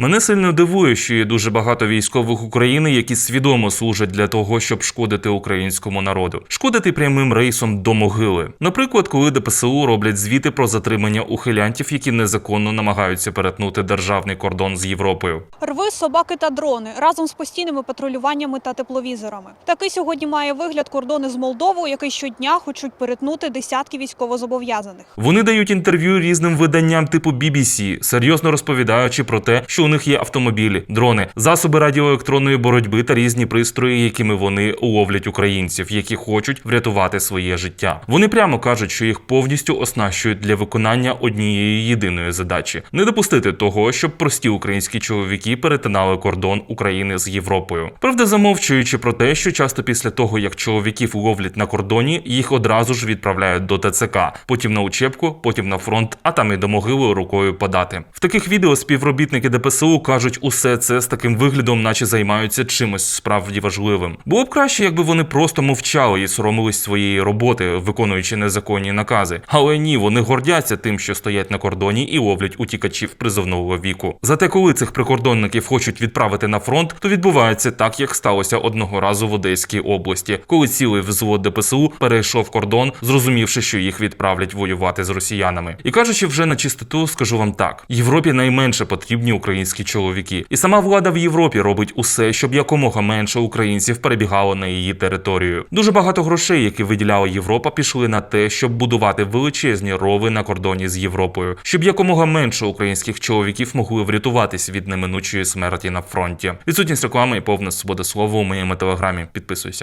Мене сильно дивує, що є дуже багато військових України, які свідомо служать для того, щоб шкодити українському народу, шкодити прямим рейсом до могили. Наприклад, коли ДПСУ роблять звіти про затримання ухилянтів, які незаконно намагаються перетнути державний кордон з Європою. Рви, собаки та дрони разом з постійними патрулюваннями та тепловізорами. Такий сьогодні має вигляд кордони з Молдовою, який щодня хочуть перетнути десятки військовозобов'язаних. Вони дають інтерв'ю різним виданням типу BBC, серйозно розповідаючи про те, що у них є автомобілі, дрони, засоби радіоелектронної боротьби та різні пристрої, якими вони ловлять українців, які хочуть врятувати своє життя. Вони прямо кажуть, що їх повністю оснащують для виконання однієї єдиної задачі: не допустити того, щоб прості українські чоловіки перетинали кордон України з Європою. Правда, замовчуючи про те, що часто після того, як чоловіків ловлять на кордоні, їх одразу ж відправляють до ТЦК, потім на учебку, потім на фронт, а там і до могили рукою подати. В таких відео співробітники ДПСУ кажуть усе це з таким виглядом, наче займаються чимось справді важливим. Було б краще, якби вони просто мовчали і соромились своєї роботи, виконуючи незаконні накази. Але ні, вони гордяться тим, що стоять на кордоні і ловлять утікачів призовного віку. Зате, коли цих прикордонників хочуть відправити на фронт, то відбувається так, як сталося одного разу в Одеській області, коли цілий взвод ДПСУ перейшов кордон, зрозумівши, що їх відправлять воювати з росіянами. І кажучи вже на чистоту, скажу вам так: Європі найменше потрібні українські чоловіки, і сама влада в Європі робить усе, щоб якомога менше українців перебігало на її територію. Дуже багато грошей, які виділяла Європа, пішли на те, щоб будувати величезні рови на кордоні з Європою, щоб якомога менше українських чоловіків могли врятуватись від неминучої смерті на фронті. Відсутність реклами і повна свобода слова у моєму телеграмі. Підписуйся.